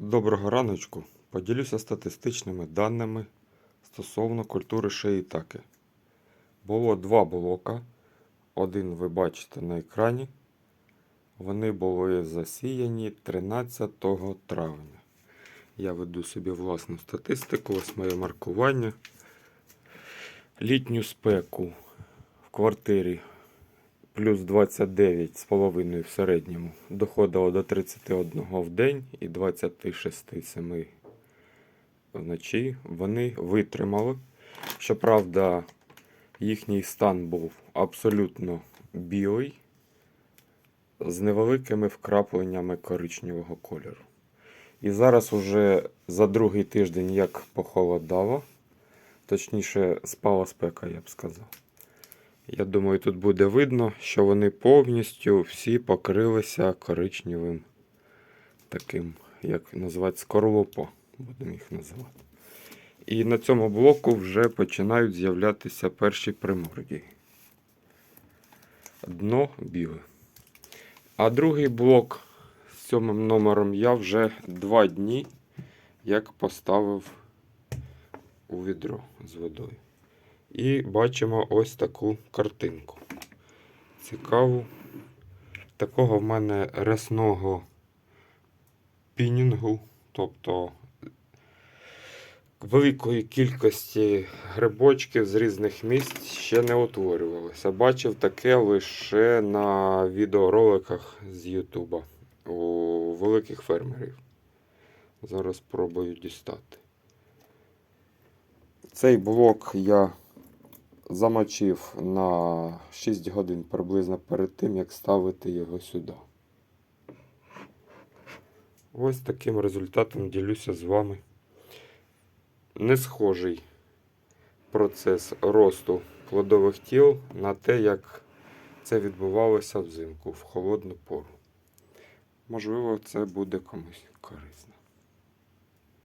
Доброго раночку. Поділюся статистичними даними стосовно культури шиїтаки. Було два блока. Один ви бачите на екрані. Вони були засіяні 13 травня. Я веду собі власну статистику, ось моє маркування. Літню спеку в квартирі плюс 29,5 в середньому доходило до 31 в день і 26,7 вночі. Вони витримали. Щоправда, їхній стан був абсолютно білий, з невеликими вкрапленнями коричневого кольору. І зараз уже за другий тиждень як похолодало, точніше спала спека, я б сказав. Я думаю, тут буде видно, що вони повністю всі покрилися коричневим таким, як називати, скорлупо, будемо їх називати. І на цьому блоку вже починають з'являтися перші примордії. Дно біле. А другий блок з сьомим номером я вже два дні як поставив у відро з водою. І бачимо ось таку картинку. Цікаву. Такого в мене рясного пінінгу, тобто великої кількості грибочків з різних місць ще не утворювалося. Бачив таке лише на відеороликах з Ютуба у великих фермерів. Зараз спробую дістати. Цей блок я замочив на 6 годин приблизно перед тим, як ставити його сюди. Ось таким результатом ділюся з вами. Не схожий процес росту плодових тіл на те, як це відбувалося взимку в холодну пору. Можливо, це буде комусь корисно.